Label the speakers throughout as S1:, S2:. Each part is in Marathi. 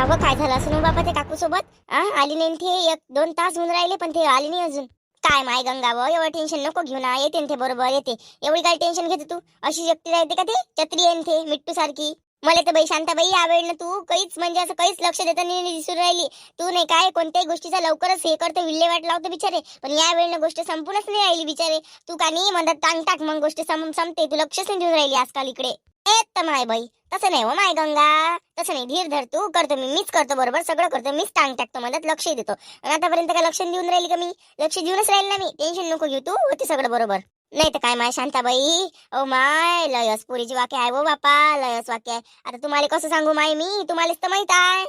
S1: का काय झालं असं बाबा ते काकू सोबत आली नाही ते एक दोन तास होऊन राहिले पण ते आली नाही अजून. काय माय गंगा एवढं टेन्शन नको घेऊ ना येते ते बरोबर येते. एवढी काय टेन्शन घेते तू? अशी व्यक्ती राहते का ते? चत्री येन ते मिट्टू सारखी. मला तर बाई शांताबाई यावेळी ना तू. काहीच म्हणजे असं काहीच लक्ष देता नाही दिसून राहिली. तू नाही काय कोणत्याही गोष्टीचा लवकरच हे करतो विल्हेवाट लावतो बिचारे. पण यावेळी ना गोष्ट संपूनच नाही राहिली बिचारे. तू का नाही म्हणतात टांग टाक मग गोष्ट संपते. तू लक्षच नाही देऊन राहिली आजकाल इकडे. ए तर माय बाई. तसं नाही हो माय गंगा. तसं नाही. धीर धर तू. करतो मी. मीच करतो बरोबर. सगळं करतो. मीच टांग टाकतो. मदत लक्ष देतो. आणि आतापर्यंत काय लक्ष देऊन राहिली का मी? लक्ष देऊनच राहील ना मी. टेन्शन नको घेऊ तू. होते सगळं बरोबर. नाही तर काय माय शांताबाई? ओ माय लयस पुरीची वाक्य आहे ओ बापा. लयस वाक्य आहे. आता तुम्हाला कसं सांगू माय मी? तुम्हालाच तर माहीत आहे.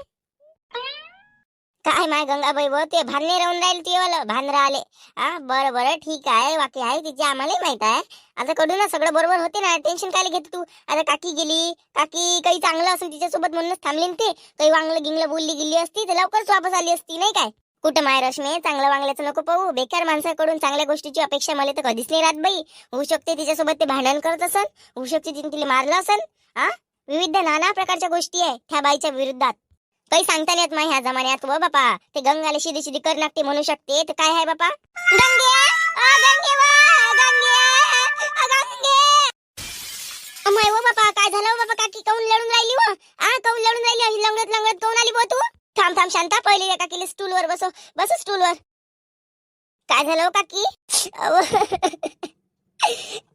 S1: काय माय गंगाबाई भाऊ ते भानने राहून राहील ते वालं भान राहिले हा बरं बरं ठीक आहे वाक्य आहे तिची आम्हालाही माहीत आहे. आता कडू ना सगळं बरोबर होते ना टेन्शन काय घेते तू? आता काकी गेली काकी काही चांगलं असेल तिच्यासोबत म्हणूनच थांबली ते. काही वांगलं गिंगलं बोलली गेली असती तर लवकरच वापस आली असती नाही काय? कुठं माय रश्मी चांगलं वांगल्याचं नको पाहू. बेकार माणसाकडून चांगल्या गोष्टीची अपेक्षा मला तर कधीच नाही राहत बाई. होऊ शकते तिच्यासोबत ते भांडण करत असन होऊ शकते तिने तिला मारलं असन. हा विविध नाना प्रकारच्या गोष्टी आहे त्या बाईच्या विरुद्धात. काही सांगता नाही येत ह्या जमान्यात. व बापा ते गंगाला शिदी शिदी कर नागते म्हणू शकते. तर काय आहे बापा? अमाय व बापा काय झालं हो बापा? काकी काऊन लढून राहिली व आ काऊन लढून राहिली? अशी लंगडत लंगडत काऊन आली बो तू? थांब थांब शांता पहिले या काकीले स्टूल वर बसो बस स्टूल वर काय झालं काकी?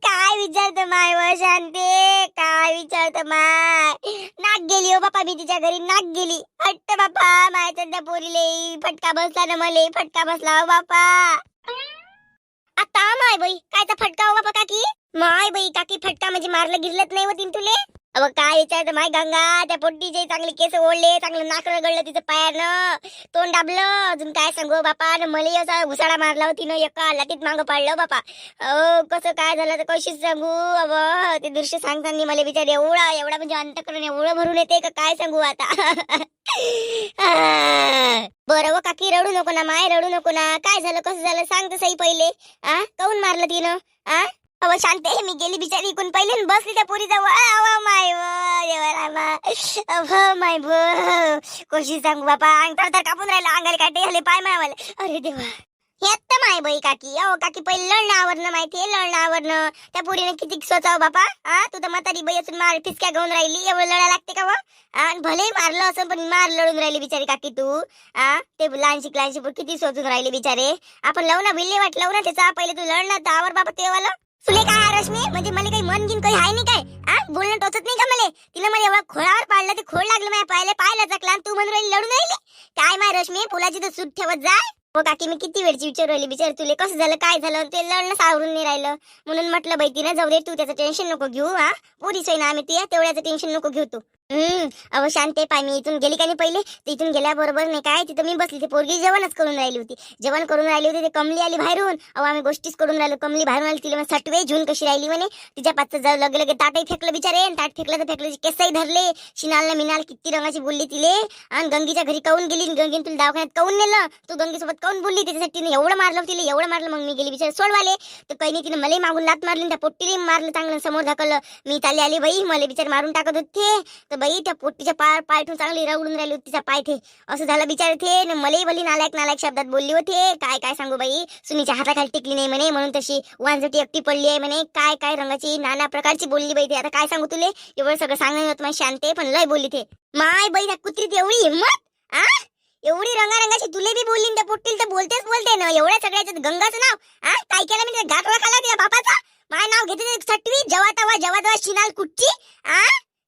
S1: काय विचारत माय व शांते? काय विचारत माय? नाक गेली हो बापा मी तिच्या घरी नाक गेली. हट्ट बापा माझ्या त्या पोरीले फटका बसला ना मले फटका बसला हो बापा. आता माय बाई कायचा फटका हो बापा काकी? माय बाई काकी फटका म्हणजे मारलं गिरलत नाही होती तुले अव काय विचारत माय गंगा त्या पोट्टीचे चांगले केस ओढले चांगलं नाक रगडलं तिचं पायानं तोंड दाबलं अजून काय सांगू बापा मले असा घुसाडा मारला होती ना एका लाटीत मागं पाडलं हो बापा. अहो कसं काय झालं तर कशीच सांगू अव ते दृश्य सांगताना मला विचार एवढा एवढा म्हणजे अंतकरण एवढं भरून येते का काय सांगू आता? बरं व काकी रडू नको ना माय रडू नको ना. काय झालं कसं झालं सांग तसंही पहिले. आ काऊन मारलं तिनं? आ? अव शांत आहे. मी गेली बिचारी इकून. पहिले बसली त्या पोरी जवळ अव माय देवा माय भो. कशी सांगू बापा? अंगठा तर कापून राहिला. अंगाला काटे झाले पाय मायवाले. अरे देवा. येत माय बाई काकी. अहो काकी पहिले लढणं आवरणं माहितीये? लढणं आवरणं. त्या पुरीने किती स्वतः बापा? हा तू तर म्हातारी बाई असून मार फिसक्या घेऊन राहिली. एवढं लढा लागते का आणि भले मारलं असं पण मार लढून राहिली बिचारी काकी तू. हा ते लहानशी लहानशी किती सोचून राहिले बिचारे. आपण लावू ना भिल्ले वाट लावू ना त्याचा. पहिले तू लढणार आवर बाबा तेवाला. तुले काय रश्मी? म्हणजे मला काही मन गिन काही आहे नाही काय? आ? बोलणं टोचत नाही का मला? तिला मला एवढा खोळावर पाडलं ते खोड लागलं माझ्या पायाला पायला चकला तू म्हणून राहिली लढून राहिली? काय माय रश्मी फुलाची तर सूट ठेवत जाय हो काकी मी किती वेळची विचारू राहिली बिचार तुले कसं झालं काय झालं ते लढणं सावरून नाही राहिलं. म्हणून म्हटलं बाई जाऊ दे तू त्याचं टेन्शन नको घेऊ हा. पुरी सोय ना आम्ही ते तेवढ्याचं टेन्शन नको घेऊ तू. हम्म अहो शांते पाय मी इथून गेली का नाही पहिले? तर इथून गेल्याबरोबर नाही काय तिथं मी बसली ते पोरगी जेवणच करून राहिली होती. जेवण करून राहिली होती ते कमली आली बाहेरून. अहो आम्ही गोष्टीच करून राहिलो कमली बाहेरून आली तिला सटवे झून कशी राहिली म्हणे? तिच्या पाच जाऊ लगे लगे ताटही फेकलं बिचारे ताट फेकलं तर फेकलं केसही धरले. शिनाल मिनाल किती रंगाची बोलली तिले. आणि गंगीच्या घरी काऊन गेली आणि गंगीन तुला दवाखान्यात काऊन नेलं? तू गंगीसोबत काऊन बोलली? त्याच्यासाठी तिने एवढं मारलं तिला एवढं मारलं मग मी गेली बिचारे सोडवाले. तर काही नाही तिने मलाही मागून लात मारली त्या पोट्टीला मारलं चांगलं समोर ढकललं. मी ताली आली बाई मला बिचारे मारून टाकत होते. तर बाई त्या पोट्टीच्या पाय पाय ठेवून चांगली रगडून राहिली होती तिचा पाय थे. असं झालं बिचारे थे. न मलाही भली नालायक नालायक शब्दात बोलली होते. काय काय सांगू बाई? सुनीच्या हाताखाली टिकली नाही म्हणे म्हणून तशी वांजटी एकटी पडली आहे म्हणे. काय काय रंगाची नाना प्रकारची बोलली बाई ते आता काय सांगू तुले? एवढं सगळं सांगणं होत माझी शांते पण लय बोलली ते माय बाई त्या कुत्रीत एवढी हिंमत? आ? एवढी रंगारंगाची तुले बी बोलली त्या पोट्टील तर बोलतेच बोलते ना. एवढ्या सगळ्याच्यात गंगाचं नाव? आ? काय केलं मी घाट ओळखाला त्या बापाचा? माय नाव घेते सटवी जेव्हा तवा जवा तेव्हा शिनाल कुठची? आ?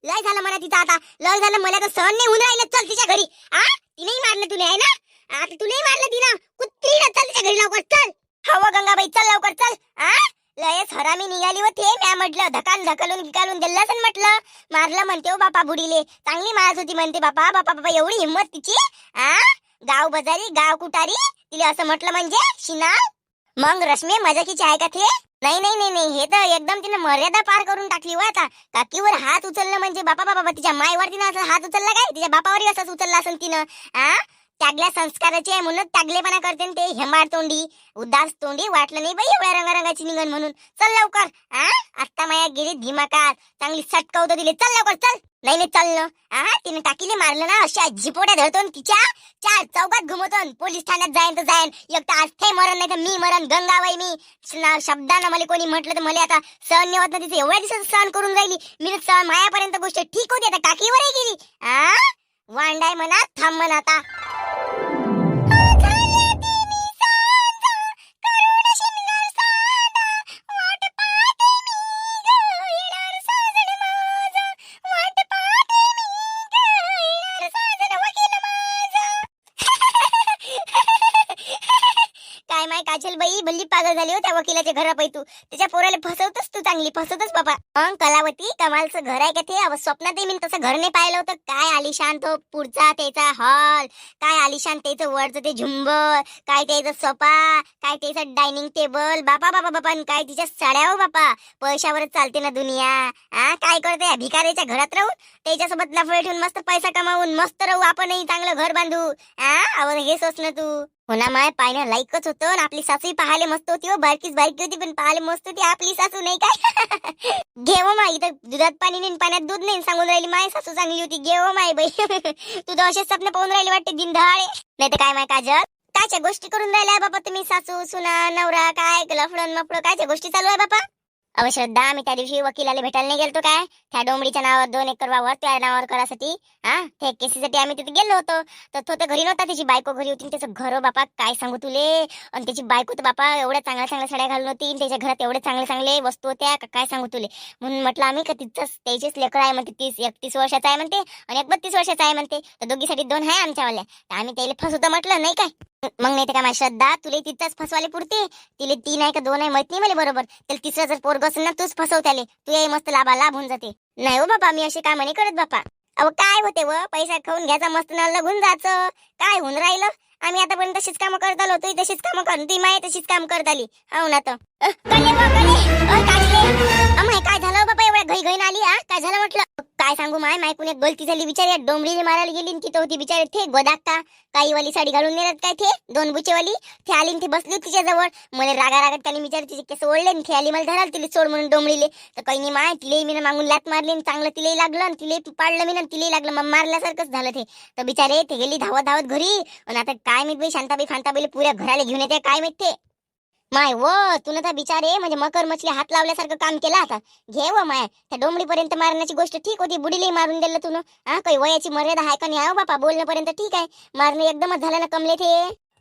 S1: लय झालं मला तिचं आता. लय झालं मला तर सहन नाही होऊन राहिलं. चल तिच्या घरी. आ? तिनेही मारलं तुला आहे ना? आता तुलाही मारलं तिला कुत्री चल तिच्या घरी लवकर. चल. हवं गंगाबाई चल लवकर. चल. आ? लयच हरामी निघाली होते. म्या म्हटलं धकाल धकलून गिकालून दिलं असं म्हटलं. मारलं म्हणते हो बापा बुडीले. चांगली मारत होती म्हणते बापा. बापा बापा एवढी हिंमत तिची. आ? गाव बजारी गाव कुटारी. तिला असं म्हटलं म्हणजे शिनाल. मग रश्मी मजाकीची आहे का ते नाही नाही नाही नाही. हे तर एकदम तिने मर्यादा पार करून टाकली व आता. काकीवर हात उचलणं म्हणजे बापा बापा तिच्या मायवर तिनं असं हात उचलला काय? तिच्या बापावरही असंच उचलला असेल तिनं. आ? त्यागल्या संस्काराची आहे म्हणून त्यागलेपणा करते ते हेमाड तोंडी उदास तोंडी वाटलं नाही बाई एवढ्या रंगारंगाची निघण म्हणून. चल लवकर हा आत्ता माया गेली धिमाकात चांगली सटकवतो दिली. चल लवकर चल. नाही नाही चल न. हा तिने टाकीले मारलं ना अशा झिपोट्या धरतो तिच्या चार चौकात घुमवतो पोलीस ठाण्यात जाईन तर जाईन. एक तर आज ते मरण नाही तर मी मरण. गंगाबाई मी. शब्दानं मला कोणी म्हटलं तर मला आता सहन नाही होत तिथे एवढ्या दिवसात सहन करून राहिली. मी तर सहन मायापर्यंत गोष्ट ठीक होती. आता टाकीवर गेली. हा वांडाय म्हणा थांब म्हणा आता. पागल झाली हो त्या वकिलाच्या घरापै तू. त्याच्या पोराला फसवतच तू चांगली. फसवतच बाबा. मग कलावती कमालचं घर आहे का ते? अव स्वप्नात मी तसं घर नाही पाहिलं होतं. काय आलिशान तो पुढचा त्याचा हॉल. काय आलिशान त्याचं वरचं ते झुंबर. काय त्याचं सोफा. काय त्याचं डायनिंग टेबल बापा बापा बापा आणि काय तिच्या साड्या हो बापा. पैशावरच चालते ना दुनिया. हा काय करते? या भिकाऱ्याच्या घरात राहून त्याच्यासोबत लफडे ठेवून मस्त पैसा कमावून मस्त राहू आपणही चांगलं घर बांधू. हा हे सोच ना तू. हो ना माय पाहिलं लाईकच होतं आणि आपली सासू पाहायला मस्त होती हो. बारकीच बारकी होती पण पाहायला मस्त होती. आपली सासू नाही काय? घेव हो माय इथं दुधात पाणी नाही पाण्यात दूध नाही सांगून राहिली माय सासू चांगली होती. घेव हो माय बाई. तू तर असेच स्वप्न पाहून राहिले वाटते दिनदहाळे. नाही तर काय माय काजल? कायच्या गोष्टी करून राहिल्या बाबा तुम्ही सासू सुना नवरा काय लफडण मफड कायच्या गोष्टी चालू आहे बाबा? अव श्रद्धा मी त्या दिवशी वकिलाला भेटायला नाही गेलतो काय? त्या डोंबडीच्या नावावर दोन एकर वावर त्या नावावर करासाठी हा? त्या केसीसाठी आम्ही तिथे गेलो होतो. तर तो तर घरी नव्हता त्याची बायको घरी होती. त्याचं घर बापा काय सांगू तुले? आणि त्याची बायको तर बापा एवढ्या चांगल्या चांगल्या साड्या घालून होती. आणि त्याच्या घरात एवढे चांगले चांगले वस्तू होत्या. का काय सांगू तुले? म्हणून म्हटलं आम्ही का तिथंच त्याचेच लेकर आहे म्हणते. तीस एकतीस वर्षाचा आहे म्हणते. आणि एक बत्तीस वर्षाचा आहे म्हणते. तर दोघीसाठी दोन आहे आमच्यावाल्या. तर आम्ही त्याला फसवतो म्हटलं नाही काय? मग नाही तर काय माझी श्रद्धा तुला तिथंच फसवाले पुरते. तिले तीन आहे का दोन आहे माहीत नाही मला बरोबर. त्याला तिसरा जर पोरग असेल ना तूच फसव तू याही मस्त लाभा लाभ होऊन जाते. नाही हो बाबा मी असे काम नाही करत बापा. अहो काय होते व? पैसा खाऊन घ्यायचा मस्त न लगून जायचं. काय होऊन राहिलं? आम्ही आतापर्यंत तशीच कामं करत आलो तू तशीच कामं कर ती माय तशीच काम करत आली. हो ना तर अ, कले व कले अ, काजले अमाय काय झालं हो बाबा एवढ्या घई घईन आली हा काय झालं म्हटलं काय सांगू माय? माय कुणी गलती झाली बिचारी. डोंबरीने मारायला गेली आणि तिथं होती बिचारी. थे गोदाक्का काही वाली साडी घालून नेल्यात काय थे? दोन बुचेवाली. थे आली ते बसली होती तिच्याजवळ मला रागा रागात त्याने बिचारी तिचे केस ओढले थे आली मला धराल तिला सोड म्हणून डोंबरीले. तर काही नाही माय तिले मी मागून लात मारली चांगलं तिलाही लागलं आणि तिले पाडलं मी आणि तिलाही लागलं. मग मारल्यासारखंच झालं ते तर बिचारे ते गेली धावत धावत घरी. आणि आता काय माहीत बाई शांताबाई फांताबाईला पुऱ्या घराला घेऊन येते काय माहीत ते माय व तुला तर बिचारे. म्हणजे मकर मछली हात लावल्यासारखं काम केलं आता. घे व माय. त्या डोंबडीपर्यंत मारण्याची गोष्ट ठीक होती. बुडीलाही मारून दिलं तुनं. हा काही वयाची मर्यादा आहे का नाही? हो बापा बोलण्यापर्यंत ठीक आहे. मारणं एकदमच झालं ना कमले ते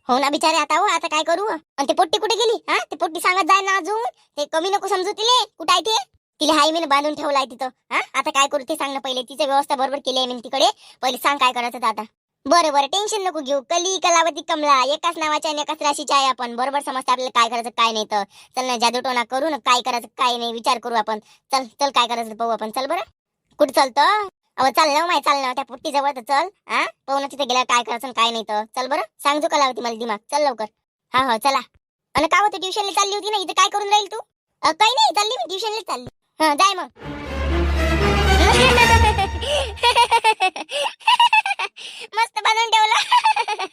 S1: हो ना बिचारे आता हो आता काय करू? आणि ते पोट्टी कुठे गेली? हा ते पोट्टी सांगत जाय ना अजून. ते कमी नको समजू तिले. कुठं आहे ते? तिला हाय मी बांधून ठेवलाय तिथं. हा आता काय करू ते सांग ना पहिले. तिचं व्यवस्था बरोबर केली आहे मी तिकडे. पहिले सांग काय करायचं आता. बरं बरं टेन्शन नको घेऊ. कली कलावती कमला एकाच नावाच्या आणि एकाच राशीच्या आहे आपण. बरोबर समजतं आपल्याला काय करायचं काय नाही तर. चल ना जादूटोना करू ना काय करायचं काय नाही विचार करू आपण. चल चल काय करायचं पाहू आपण. चल बरं. कुठं चालतं? अहो चाल ना हो माय चाल ना हो. त्या पुट्टी जवळ तर चल. हा? पाहू ना तिथे गेल्या काय करायचं काय नाही तर. चल बरं. सांग जो कलावती मला दिमाग. चल लवकर. हा हो चला. आणि काय होतं ट्युशनला चालली होती ना? इथं काय करून राहील तू? काही नाही चालली मी ट्युशनला चालली. हा जाय मग. मस्त बांधून ठेवलं.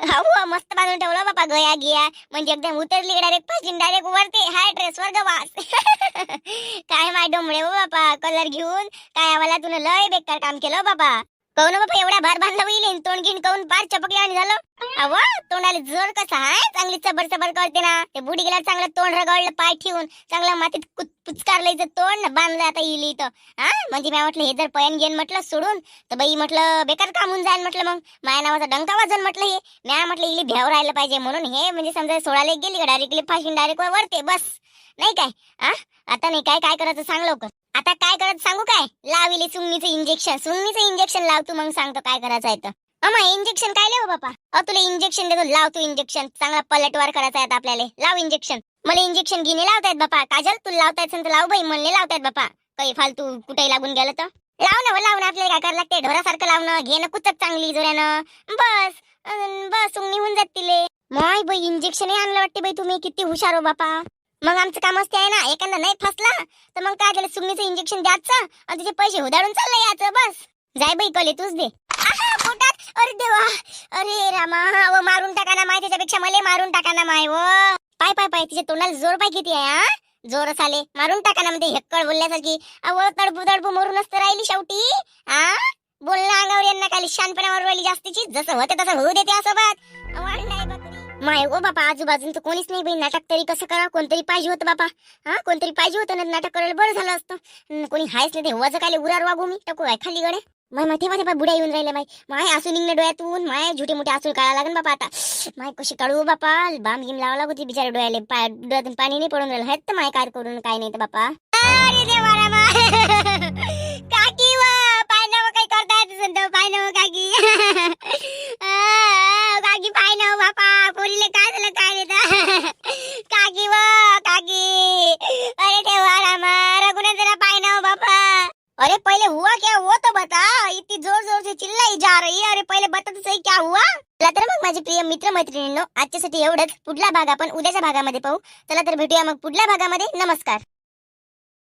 S1: हा हो, मस्त बांधून ठेवलं बापा गया गिया. म्हणजे एकदम उतरली डायरेक्टपासून डायरेक्ट वरती. हाय ड्रेस वर गवास काय माय डोंबळे हो बापा कलर घेऊन. काय आम्हाला तुला लय बेकार काम केलं बाबा बापा. कहून बाबा एवढा भार बांधला होईल तोंड गिन कहून पार चपकले आणि झालं. अव तोंडाला जोर कसा आहे? चांगली चबर चबर करते ना. ते बुडी गेला चांगलं तोंड रगडलं पाय ठेवून चांगलं मातीत पुचकारलं इथं तोंड. बांधलं आता इली इथं. हा? म्हणजे मी म्हटलं हे जर पयन घेऊन म्हटलं सोडून तर बाई म्हटलं बेकार काम होऊन जाईल म्हटलं मग. माया नावाचा डंका वाजून म्हटलं हे. म्या म्हटलं इली भ्याव राहिलं पाहिजे म्हणून हे. म्हणजे समजा सोडायला गेली का डायरेक्टली फाशीन डायरेक्ट वरते बस. नाही काय? हा? आता नाही काय काय करायचं सांग लवकर. आता काय करत सांगू काय? लाविले सुंगणीचं इंजेक्शन सुंगणीचं इंजेक्शन लाव तू मग सांगतो काय करायचं आहे तर. अमा इंजेक्शन काय लाव बापा? अ तुला इंजेक्शन देतो लाव तू इंजेक्शन चांगला पलटवार करायचा आहे आपल्याला. लाव इंजेक्शन मला इंजेक्शन घेणे लावतायत बापा. काजल तुला लावतायत तर लाव बाई म्हणले लावतायत बापा. काही फालतू कुठेही लागून गेलं तर. लाव ना व, लाव ना आपल्याला काय करायला लागते ढोरासारखं लावणं घे ना कुचक चांगली जोऱ्यानं. बस बस सुंगणी होऊन जात तिले. माय बाई इंजेक्शन आणलं वाटते बाई तुम्ही. किती हुशार हो बापा. मग आमचं काम असते आहे ना एखादा नाही फसला तर मग काय झालं? सुगणीचं इंजेक्शन द्यायचं आणि तिचे पैसे उधारून चाललं याचं बस. जाय बाई कले तूच दे. पोटात. अरे देवा. अरे रामा व मारून टाका ना माय त्याच्यापेक्षा मला मारून टाका ना माय व पाय पाय पाय तिच्या तोंडाला जोर पाय किती आहे हा? जोर आले. मारून टाका ना म्हणजे हेक्कड बोलल्यासारखी. अव तडबू तडबू मरूनच तर राहिली शेवटी हा? बोलणं अंगावर यांना खाली शानपणावर राहिली जास्तीची. जसं होते तसं होऊ देते असं बात वाढ नाही माय ओ बापा आजूबाजून तर कोणीच नाही बाई नाटक तरी कसं करा कोणतरी पाहिजे होतं बापा. हा कोणतरी पाहिजे होतं ना नाटक करायला? बरं झालं असतं. कोणी हायच नाही ते. वज काय उरार वागू मी. टाकू काय खाली गडे माय माय तेव्हा तेव्हा बुड्या येऊन राहिले माय. माय असू निघणे डोळ्यातून. माय झुटे मोठे आसूल काढा लागन बापा आता. माय कशी काढू बापा. बाम गिम लावा लागू ती बिचारे डोळ्याले. पाय डोळ्यातून पाणी नाही पडून राहिलं. हेत तर माय काय करून काय नाही तर बापा. अरे देवा रामा काकी व पाय नव काही करता येत पाय नव काकी. काकी पाय ना बापा पोरीले काय झालं काय देता काकी व काकी. अरे देवा रामा रघुने जरा पाय ना हो, बापा. अरे पहले हुआ क्या वो तो बता. इतनी जोर जोर से चिल्लाई जा रही है. अरे पहिले बता तो सही क्या हुआ? चला तर मग माझे प्रिय मित्र मैत्रिणींनो आजच्यासाठी एवढंच. पुढला भाग आपण उद्याच्या भागामध्ये पाहू. चला तर भेटूया मग पुढल्या भागामध्ये. नमस्कार.